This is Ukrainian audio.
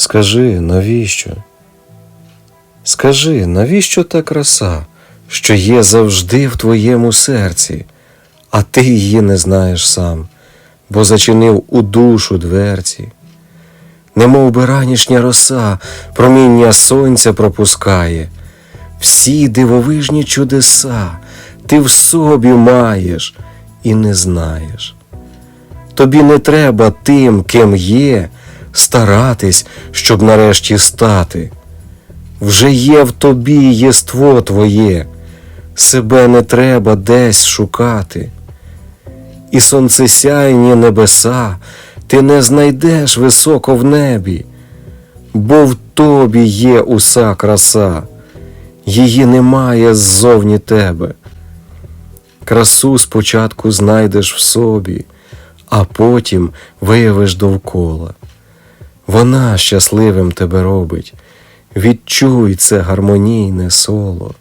Скажи, навіщо? Скажи, навіщо та краса, що є завжди в твоєму серці, а ти її не знаєш сам, бо зачинив у душу дверці. Немов би ранішня роса проміння сонця пропускає, всі дивовижні чудеса ти в собі маєш і не знаєш. Тобі не треба тим, ким є, старатись, щоб нарешті стати. Вже є в тобі єство твоє, себе не треба десь шукати. І сонцесяйні небеса ти не знайдеш високо в небі, бо в тобі є уся краса, її немає ззовні тебе. Красу спочатку знайдеш в собі, а потім виявиш довкола. Вона щасливим тебе робить. Відчуй це гармонійне соло.